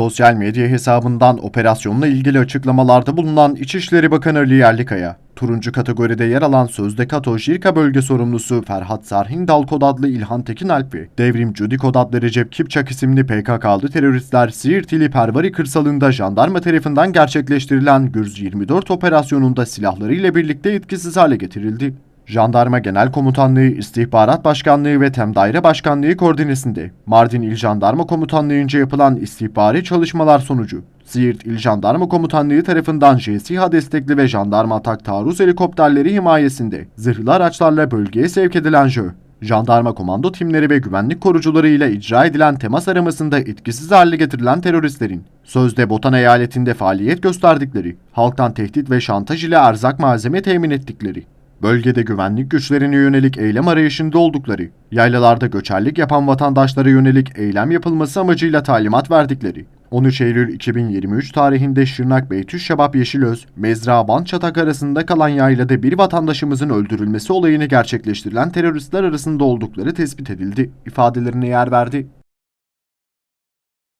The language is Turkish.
Sosyal medya hesabından operasyonla ilgili açıklamalarda bulunan İçişleri Bakanı Ali Yerlikaya, turuncu kategoride yer alan Sözde Kato Jirka bölge sorumlusu Ferhat Sarhin Dalkod adlı İlhan Tekin Alp ve Devrimci Dikod adlı Recep Kipçak isimli PKK'lı teröristler Siirt ili Pervari kırsalında jandarma tarafından gerçekleştirilen Gürz 24 operasyonunda silahlarıyla birlikte etkisiz hale getirildi. Jandarma Genel Komutanlığı, İstihbarat Başkanlığı ve Tem Daire Başkanlığı koordinesinde Mardin İl Jandarma Komutanlığı'nca yapılan istihbari çalışmalar sonucu Siirt İl Jandarma Komutanlığı tarafından JSİHA destekli ve jandarma atak taarruz helikopterleri himayesinde zırhlı araçlarla bölgeye sevk edilen JÖ, jandarma komando timleri ve güvenlik korucuları ile icra edilen temas aramasında etkisiz hale getirilen teröristlerin sözde Botan eyaletinde faaliyet gösterdikleri, halktan tehdit ve şantaj ile erzak malzeme temin ettikleri, Bölgede güvenlik güçlerine yönelik eylem arayışında oldukları, yaylalarda göçerlik yapan vatandaşlara yönelik eylem yapılması amacıyla talimat verdikleri, 13 Eylül 2023 tarihinde Şırnak Beytüş Şebap Yeşilöz, Mezra Bantçatak arasında kalan yaylada bir vatandaşımızın öldürülmesi olayını gerçekleştirilen teröristler arasında oldukları tespit edildi, ifadelerine yer verdi.